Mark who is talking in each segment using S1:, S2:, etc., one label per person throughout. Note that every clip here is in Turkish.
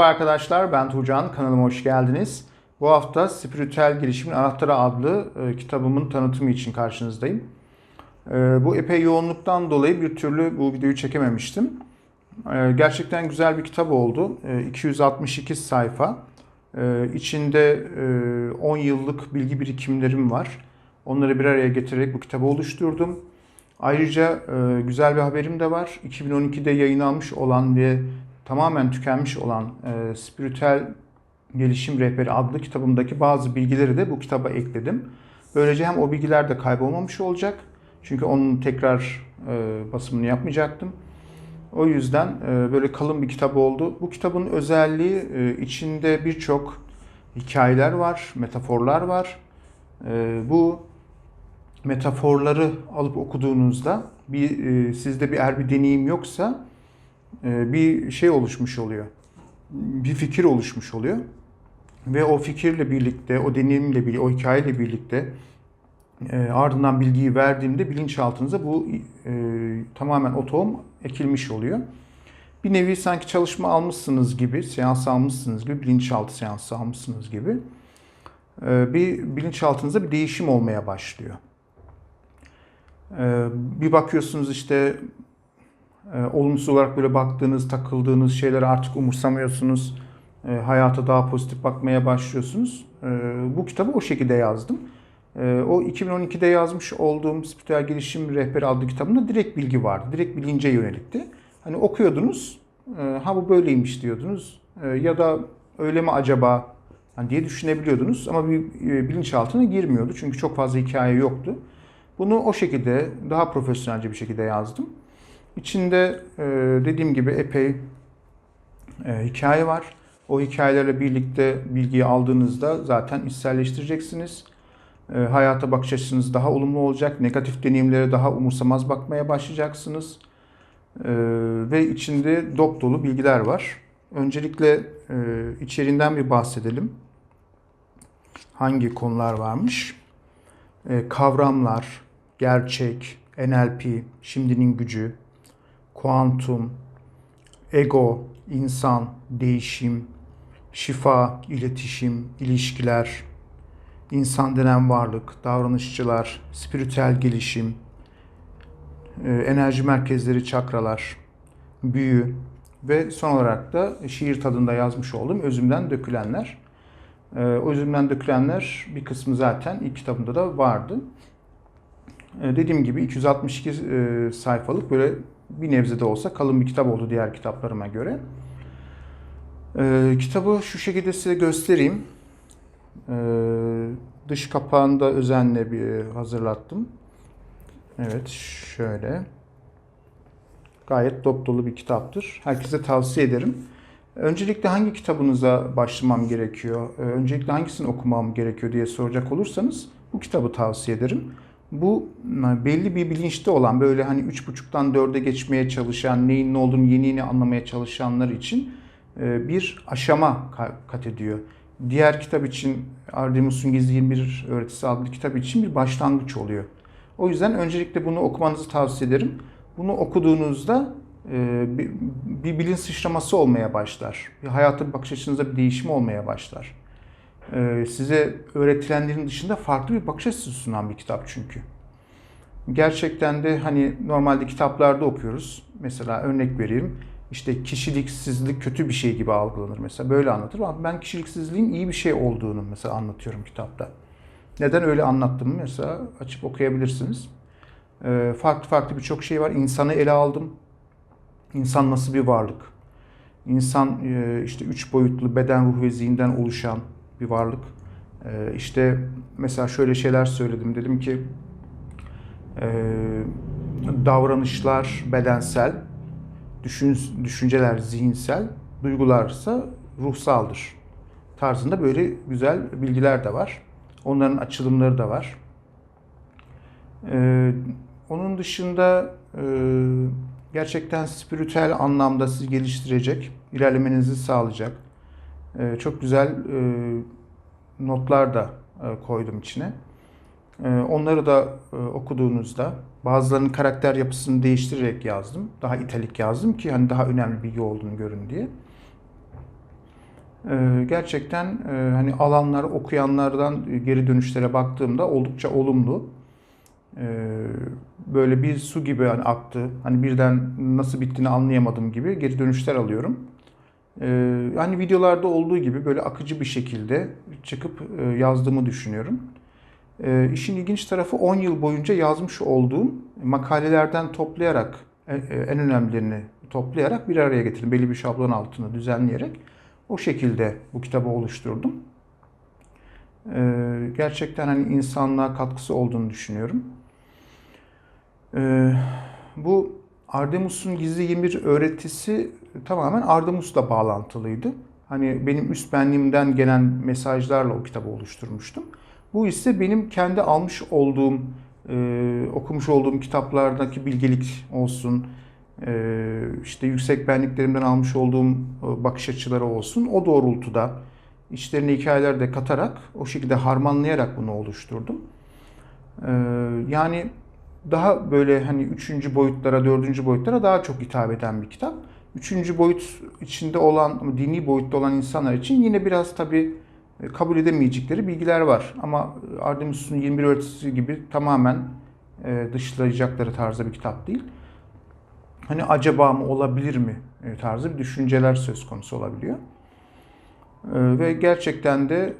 S1: Merhaba arkadaşlar, ben Tuğcan. Kanalıma hoş geldiniz. Bu hafta Spiritüel Gelişimin Anahtarı adlı e, kitabımın tanıtımı için karşınızdayım. E, bu epey yoğunluktan dolayı bir türlü bu videoyu çekememiştim. E, gerçekten güzel bir kitap oldu. E, 262 sayfa. E, içinde e, 10 yıllık bilgi birikimlerim var. Onları bir araya getirerek bu kitabı oluşturdum. Ayrıca e, güzel bir haberim de var. 2012'de yayınlanmış olan ve tamamen tükenmiş olan e, Spiritüel Gelişim Rehberi adlı kitabımdaki bazı bilgileri de bu kitaba ekledim. Böylece hem o bilgiler de kaybolmamış olacak. Çünkü onun tekrar e, basımını yapmayacaktım. O yüzden e, böyle kalın bir kitap oldu. Bu kitabın özelliği e, içinde birçok hikayeler var, metaforlar var. E, bu metaforları alıp okuduğunuzda bir e, sizde bir eğer bir deneyim yoksa bir şey oluşmuş oluyor. Bir fikir oluşmuş oluyor. Ve o fikirle birlikte, o deneyimle birlikte, o hikayeyle birlikte e, ardından bilgiyi verdiğimde bilinçaltınıza bu e, tamamen o tohum ekilmiş oluyor. Bir nevi sanki çalışma almışsınız gibi, seans almışsınız gibi, bilinçaltı seansı almışsınız gibi e, bir bilinçaltınızda bir değişim olmaya başlıyor. E, bir bakıyorsunuz işte e, olumsuz olarak böyle baktığınız, takıldığınız şeyleri artık umursamıyorsunuz. E, hayata daha pozitif bakmaya başlıyorsunuz. E, bu kitabı o şekilde yazdım. E, o 2012'de yazmış olduğum Spiritüel Gelişim Rehberi adlı kitabında direkt bilgi vardı. Direkt bilince yönelikti. Hani okuyordunuz, e, ha bu böyleymiş diyordunuz. E, ya da öyle mi acaba hani diye düşünebiliyordunuz. Ama bir e, bilinçaltına girmiyordu. Çünkü çok fazla hikaye yoktu. Bunu o şekilde daha profesyonelce bir şekilde yazdım. İçinde e, dediğim gibi epey e, hikaye var. O hikayelerle birlikte bilgiyi aldığınızda zaten içselleştireceksiniz. E, hayata bakış açınız daha olumlu olacak. Negatif deneyimlere daha umursamaz bakmaya başlayacaksınız. Ve içinde dop dolu bilgiler var. Öncelikle içeriğinden bir bahsedelim. Hangi konular varmış? Kavramlar, gerçek, NLP, şimdinin gücü, kuantum, ego, insan, değişim, şifa, iletişim, ilişkiler, insan denen varlık, davranışçılar, spiritüel gelişim, e, enerji merkezleri, çakralar, büyü ve son olarak da şiir tadında yazmış olduğum özümden dökülenler. E, o özümden dökülenler bir kısmı zaten ilk kitabımda da vardı. E, dediğim gibi 262 sayfalık böyle bir nebze de olsa kalın bir kitap oldu diğer kitaplarıma göre. Ee, kitabı şu şekilde size göstereyim. Ee, dış kapağını da özenle bir hazırlattım. Evet şöyle. Gayet dop dolu bir kitaptır. Herkese tavsiye ederim. Öncelikle hangi kitabınıza başlamam gerekiyor? Ee, öncelikle hangisini okumam gerekiyor diye soracak olursanız bu kitabı tavsiye ederim. Bu belli bir bilinçte olan böyle hani üç buçuktan dörde geçmeye çalışan, neyin ne olduğunu yeni yeni anlamaya çalışanlar için e, bir aşama kat ediyor. Diğer kitap için Ardemus'un Gizli 21 Öğretisi adlı kitap için bir başlangıç oluyor. O yüzden öncelikle bunu okumanızı tavsiye ederim. Bunu okuduğunuzda e, bir bilinç sıçraması olmaya başlar. Bir hayata bakış açınızda bir değişim olmaya başlar. Ee, size öğretilenlerin dışında farklı bir bakış açısı sunan bir kitap çünkü. Gerçekten de hani normalde kitaplarda okuyoruz. Mesela örnek vereyim. İşte kişiliksizlik kötü bir şey gibi algılanır mesela. Böyle anlatır ama ben kişiliksizliğin iyi bir şey olduğunu mesela anlatıyorum kitapta. Neden öyle anlattım mesela açıp okuyabilirsiniz. Ee, farklı farklı birçok şey var. İnsanı ele aldım. İnsan nasıl bir varlık? İnsan e, işte üç boyutlu beden, ruh ve zihinden oluşan bir varlık. Ee, işte mesela şöyle şeyler söyledim. Dedim ki e, davranışlar bedensel, düşün, düşünceler zihinsel, duygularsa ruhsaldır tarzında böyle güzel bilgiler de var. Onların açılımları da var. Ee, onun dışında e, gerçekten spiritüel anlamda sizi geliştirecek, ilerlemenizi sağlayacak. E, çok güzel e, notlar da e, koydum içine. E, onları da e, okuduğunuzda bazılarının karakter yapısını değiştirerek yazdım. Daha italik yazdım ki hani daha önemli bilgi olduğunu görün diye. Ee, gerçekten hani alanlar, okuyanlardan geri dönüşlere baktığımda oldukça olumlu. Ee, böyle bir su gibi hani aktı. Hani birden nasıl bittiğini anlayamadım gibi geri dönüşler alıyorum. Ee, hani videolarda olduğu gibi böyle akıcı bir şekilde çıkıp e, yazdığımı düşünüyorum. Ee, işin ilginç tarafı 10 yıl boyunca yazmış olduğum makalelerden toplayarak e, e, en önemlilerini toplayarak bir araya getirdim. Belli bir şablon altına düzenleyerek o şekilde bu kitabı oluşturdum. Ee, gerçekten hani insanlığa katkısı olduğunu düşünüyorum. Bu Ardemus'un gizli 21 öğretisi tamamen Ardemus'la bağlantılıydı. Hani benim üst benliğimden gelen mesajlarla o kitabı oluşturmuştum. Bu ise benim kendi almış olduğum, e, okumuş olduğum kitaplardaki bilgelik olsun, e, işte yüksek benliklerimden almış olduğum e, bakış açıları olsun. O doğrultuda içlerine hikayeler de katarak, o şekilde harmanlayarak bunu oluşturdum. E, yani daha böyle hani üçüncü boyutlara, dördüncü boyutlara daha çok hitap eden bir kitap. Üçüncü boyut içinde olan, dini boyutta olan insanlar için yine biraz tabii e, kabul edemeyecekleri bilgiler var. Ama Artemis'in 21 öğretisi gibi tamamen e, dışlayacakları tarzda bir kitap değil. Hani acaba mı olabilir mi e, tarzı bir düşünceler söz konusu olabiliyor. Ve gerçekten de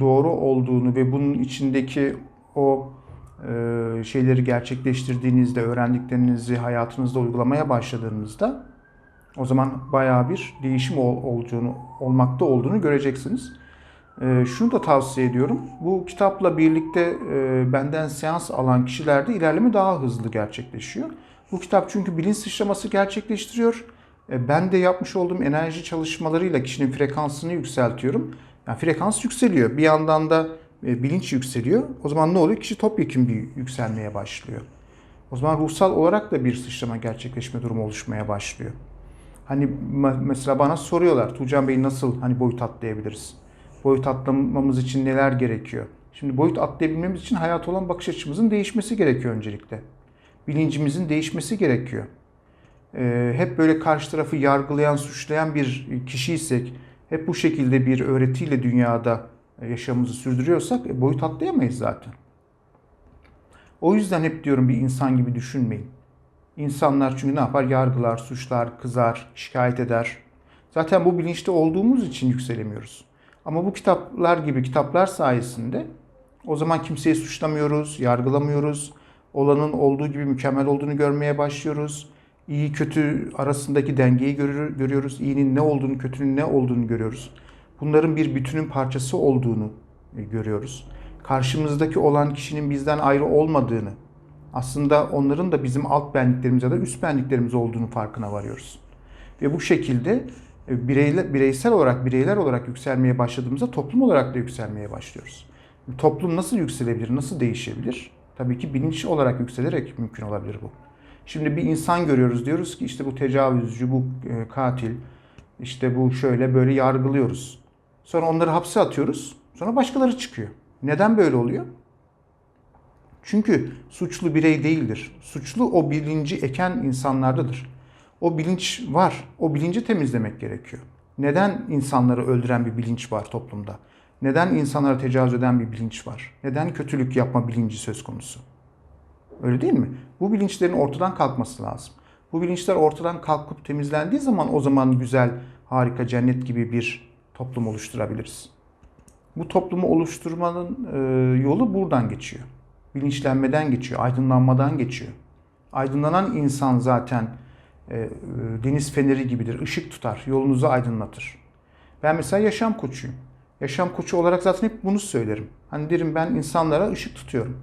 S1: doğru olduğunu ve bunun içindeki o şeyleri gerçekleştirdiğinizde, öğrendiklerinizi hayatınızda uygulamaya başladığınızda o zaman bayağı bir değişim olduğunu, olmakta olduğunu göreceksiniz. Ee, şunu da tavsiye ediyorum. Bu kitapla birlikte e, benden seans alan kişilerde ilerleme daha hızlı gerçekleşiyor. Bu kitap çünkü bilinç sıçraması gerçekleştiriyor. E, ben de yapmış olduğum enerji çalışmalarıyla kişinin frekansını yükseltiyorum. Yani frekans yükseliyor. Bir yandan da e, bilinç yükseliyor. O zaman ne oluyor? Kişi topyekun bir yükselmeye başlıyor. O zaman ruhsal olarak da bir sıçrama gerçekleşme durumu oluşmaya başlıyor. Hani mesela bana soruyorlar Tuğcan Bey nasıl hani boyut atlayabiliriz? Boyut atlamamız için neler gerekiyor? Şimdi boyut atlayabilmemiz için hayat olan bakış açımızın değişmesi gerekiyor öncelikle. Bilincimizin değişmesi gerekiyor. Ee, hep böyle karşı tarafı yargılayan, suçlayan bir kişiysek, hep bu şekilde bir öğretiyle dünyada yaşamımızı sürdürüyorsak e, boyut atlayamayız zaten. O yüzden hep diyorum bir insan gibi düşünmeyin. İnsanlar çünkü ne yapar? Yargılar, suçlar, kızar, şikayet eder. Zaten bu bilinçte olduğumuz için yükselemiyoruz. Ama bu kitaplar gibi kitaplar sayesinde o zaman kimseyi suçlamıyoruz, yargılamıyoruz. Olanın olduğu gibi mükemmel olduğunu görmeye başlıyoruz. İyi kötü arasındaki dengeyi görüyoruz. İyinin ne olduğunu, kötünün ne olduğunu görüyoruz. Bunların bir bütünün parçası olduğunu e, görüyoruz. Karşımızdaki olan kişinin bizden ayrı olmadığını, aslında onların da bizim alt benliklerimiz ya da üst benliklerimiz olduğunu farkına varıyoruz. Ve bu şekilde e, bireysel olarak, bireyler olarak yükselmeye başladığımızda toplum olarak da yükselmeye başlıyoruz. Toplum nasıl yükselebilir, nasıl değişebilir? Tabii ki bilinç olarak yükselerek mümkün olabilir bu. Şimdi bir insan görüyoruz diyoruz ki işte bu tecavüzcü, bu e, katil, işte bu şöyle böyle yargılıyoruz. Sonra onları hapse atıyoruz. Sonra başkaları çıkıyor. Neden böyle oluyor? Çünkü suçlu birey değildir. Suçlu o bilinci eken insanlardadır. O bilinç var. O bilinci temizlemek gerekiyor. Neden insanları öldüren bir bilinç var toplumda? Neden insanlara tecavüz eden bir bilinç var? Neden kötülük yapma bilinci söz konusu? Öyle değil mi? Bu bilinçlerin ortadan kalkması lazım. Bu bilinçler ortadan kalkıp temizlendiği zaman o zaman güzel, harika, cennet gibi bir toplum oluşturabiliriz. Bu toplumu oluşturmanın yolu buradan geçiyor bilinçlenmeden geçiyor, aydınlanmadan geçiyor. Aydınlanan insan zaten e, e, deniz feneri gibidir, ışık tutar, yolunuzu aydınlatır. Ben mesela yaşam koçuyum. Yaşam koçu olarak zaten hep bunu söylerim. Hani derim ben insanlara ışık tutuyorum.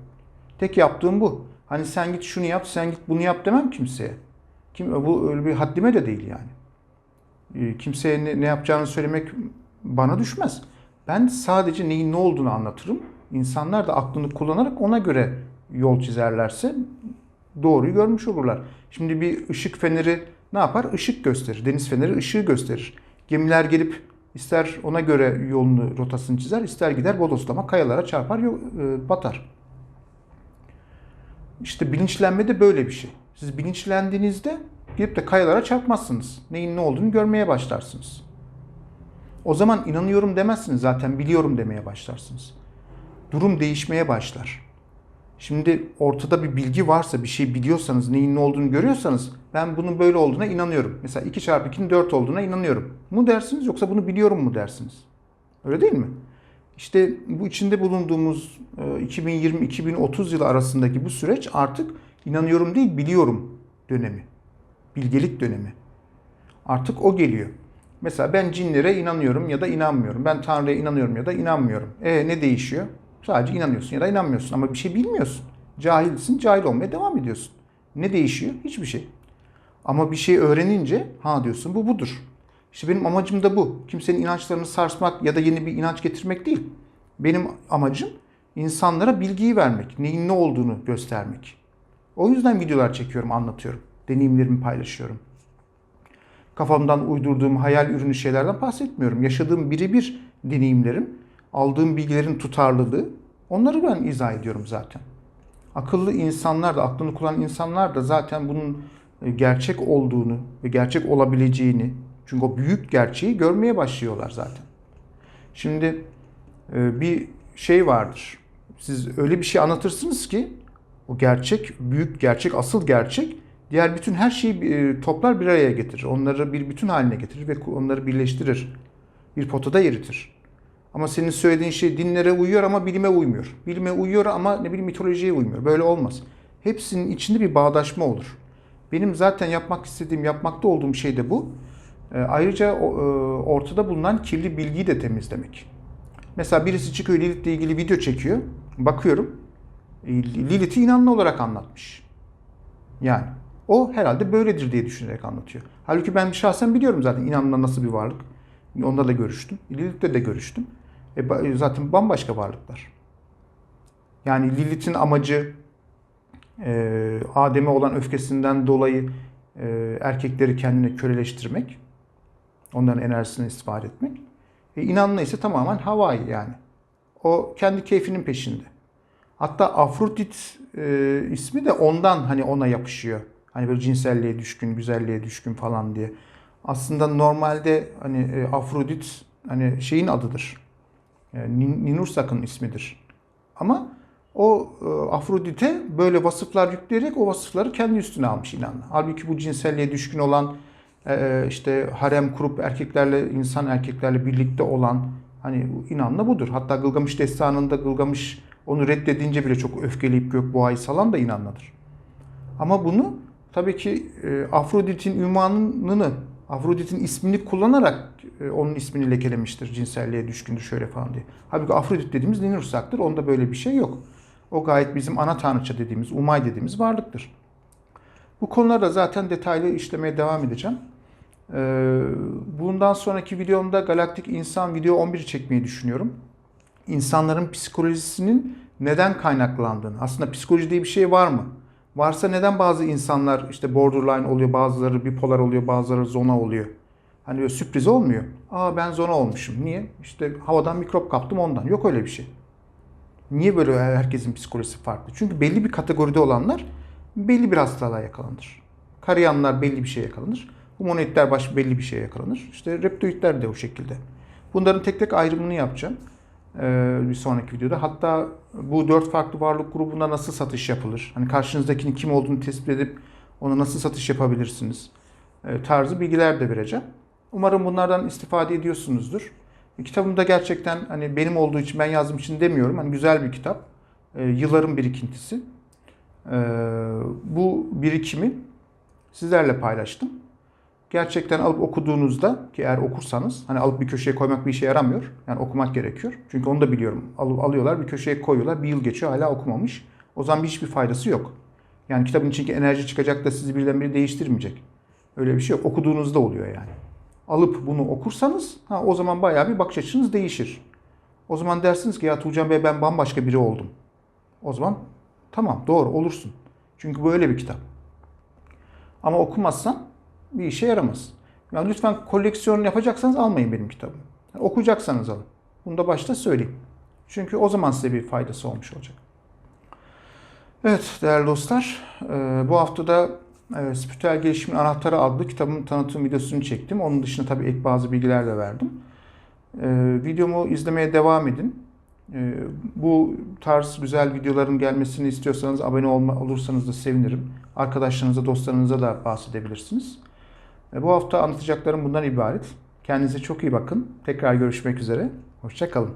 S1: Tek yaptığım bu. Hani sen git şunu yap, sen git bunu yap demem kimseye. Kim bu öyle bir haddime de değil yani. E, kimseye ne, ne yapacağını söylemek bana düşmez. Ben sadece neyin ne olduğunu anlatırım insanlar da aklını kullanarak ona göre yol çizerlerse doğruyu görmüş olurlar. Şimdi bir ışık feneri ne yapar? Işık gösterir. Deniz feneri ışığı gösterir. Gemiler gelip ister ona göre yolunu, rotasını çizer, ister gider bodoslama kayalara çarpar, e, batar. İşte bilinçlenme de böyle bir şey. Siz bilinçlendiğinizde gidip de kayalara çarpmazsınız. Neyin ne olduğunu görmeye başlarsınız. O zaman inanıyorum demezsiniz zaten biliyorum demeye başlarsınız. Durum değişmeye başlar. Şimdi ortada bir bilgi varsa, bir şey biliyorsanız, neyin ne olduğunu görüyorsanız ben bunun böyle olduğuna inanıyorum. Mesela 2 çarpı 2'nin 4 olduğuna inanıyorum. Mu dersiniz yoksa bunu biliyorum mu dersiniz? Öyle değil mi? İşte bu içinde bulunduğumuz e, 2020-2030 yılı arasındaki bu süreç artık inanıyorum değil biliyorum dönemi. Bilgelik dönemi. Artık o geliyor. Mesela ben cinlere inanıyorum ya da inanmıyorum. Ben Tanrı'ya inanıyorum ya da inanmıyorum. E ne değişiyor? Sadece inanıyorsun ya da inanmıyorsun ama bir şey bilmiyorsun. Cahilsin, cahil olmaya devam ediyorsun. Ne değişiyor? Hiçbir şey. Ama bir şey öğrenince ha diyorsun bu budur. İşte benim amacım da bu. Kimsenin inançlarını sarsmak ya da yeni bir inanç getirmek değil. Benim amacım insanlara bilgiyi vermek, neyin ne olduğunu göstermek. O yüzden videolar çekiyorum, anlatıyorum. Deneyimlerimi paylaşıyorum. Kafamdan uydurduğum hayal ürünü şeylerden bahsetmiyorum. Yaşadığım birebir deneyimlerim, aldığım bilgilerin tutarlılığı onları ben izah ediyorum zaten. Akıllı insanlar da, aklını kullanan insanlar da zaten bunun e, gerçek olduğunu ve gerçek olabileceğini, çünkü o büyük gerçeği görmeye başlıyorlar zaten. Şimdi e, bir şey vardır. Siz öyle bir şey anlatırsınız ki o gerçek, büyük gerçek, asıl gerçek diğer bütün her şeyi e, toplar bir araya getirir. Onları bir bütün haline getirir ve onları birleştirir. Bir potada eritir. Ama senin söylediğin şey dinlere uyuyor ama bilime uymuyor. Bilime uyuyor ama ne bileyim mitolojiye uymuyor. Böyle olmaz. Hepsinin içinde bir bağdaşma olur. Benim zaten yapmak istediğim, yapmakta olduğum şey de bu. E, ayrıca e, ortada bulunan kirli bilgiyi de temizlemek. Mesela birisi çıkıyor Lilith'le ilgili video çekiyor. Bakıyorum. Lilith'i inanlı olarak anlatmış. Yani o herhalde böyledir diye düşünerek anlatıyor. Halbuki ben şahsen biliyorum zaten inanla nasıl bir varlık. Onda da görüştüm. Lilith'le de görüştüm. E, zaten bambaşka varlıklar. Yani Lilith'in amacı e, Adem'e olan öfkesinden dolayı e, erkekleri kendine köleleştirmek. Onların enerjisini istifade etmek. E, inanla ise tamamen havai yani. O kendi keyfinin peşinde. Hatta Afrodit e, ismi de ondan hani ona yapışıyor. Hani böyle cinselliğe düşkün, güzelliğe düşkün falan diye. Aslında normalde hani e, Afrodit hani şeyin adıdır. E, Ninursak'ın ismidir. Ama o e, Afrodit'e böyle vasıflar yükleyerek o vasıfları kendi üstüne almış inanla. Halbuki bu cinselliğe düşkün olan işte harem kurup erkeklerle insan erkeklerle birlikte olan hani inanla budur. Hatta Gılgamış destanında Gılgamış onu reddedince bile çok öfkeleyip Gökboğa'yı salan da inanladır. Ama bunu tabii ki e, Afrodit'in ünvanını, Afrodit'in ismini kullanarak e, onun ismini lekelemiştir. Cinselliğe düşkündür şöyle falan diye. Halbuki Afrodit dediğimiz Ninursak'tır. Onda böyle bir şey yok. O gayet bizim ana tanrıça dediğimiz, Umay dediğimiz varlıktır. Bu konularda zaten detaylı işlemeye devam edeceğim. Ee, bundan sonraki videomda Galaktik İnsan video 11'i çekmeyi düşünüyorum. İnsanların psikolojisinin neden kaynaklandığını. Aslında psikoloji diye bir şey var mı? Varsa neden bazı insanlar işte borderline oluyor, bazıları bipolar oluyor, bazıları zona oluyor? Hani böyle sürpriz olmuyor. Aa ben zona olmuşum. Niye? İşte havadan mikrop kaptım ondan. Yok öyle bir şey. Niye böyle herkesin psikolojisi farklı? Çünkü belli bir kategoride olanlar belli bir hastalığa yakalanır. Karayanlar belli bir şeye yakalanır. Humanoidler baş belli bir şeye yakalanır. İşte reptoidler de o şekilde. Bunların tek tek ayrımını yapacağım bir sonraki videoda. Hatta bu dört farklı varlık grubunda nasıl satış yapılır? Hani karşınızdakinin kim olduğunu tespit edip ona nasıl satış yapabilirsiniz? Ee, tarzı bilgiler de vereceğim. Umarım bunlardan istifade ediyorsunuzdur. Kitabımda gerçekten hani benim olduğu için ben yazdığım için demiyorum. Hani güzel bir kitap. Ee, yılların birikintisi. bu birikimi sizlerle paylaştım gerçekten alıp okuduğunuzda ki eğer okursanız hani alıp bir köşeye koymak bir işe yaramıyor. Yani okumak gerekiyor. Çünkü onu da biliyorum. Alıp alıyorlar bir köşeye koyuyorlar. Bir yıl geçiyor hala okumamış. O zaman hiçbir faydası yok. Yani kitabın içindeki enerji çıkacak da sizi birdenbire değiştirmeyecek. Öyle bir şey yok. Okuduğunuzda oluyor yani. Alıp bunu okursanız ha, o zaman bayağı bir bakış açınız değişir. O zaman dersiniz ki ya Tuğcan Bey ben bambaşka biri oldum. O zaman tamam doğru olursun. Çünkü böyle bir kitap. Ama okumazsan bir işe yaramaz. Yani lütfen koleksiyon yapacaksanız almayın benim kitabımı. Yani okuyacaksanız alın. Bunu da başta söyleyeyim. Çünkü o zaman size bir faydası olmuş olacak. Evet değerli dostlar, e, bu haftada e, Spiritüel Gelişimin Anahtarı adlı kitabın tanıtım videosunu çektim. Onun dışında tabii ek bazı bilgiler de verdim. Ee, videomu izlemeye devam edin. Bu tarz güzel videoların gelmesini istiyorsanız abone olursanız da sevinirim. Arkadaşlarınıza, dostlarınıza da bahsedebilirsiniz. Bu hafta anlatacaklarım bundan ibaret. Kendinize çok iyi bakın. Tekrar görüşmek üzere. Hoşçakalın.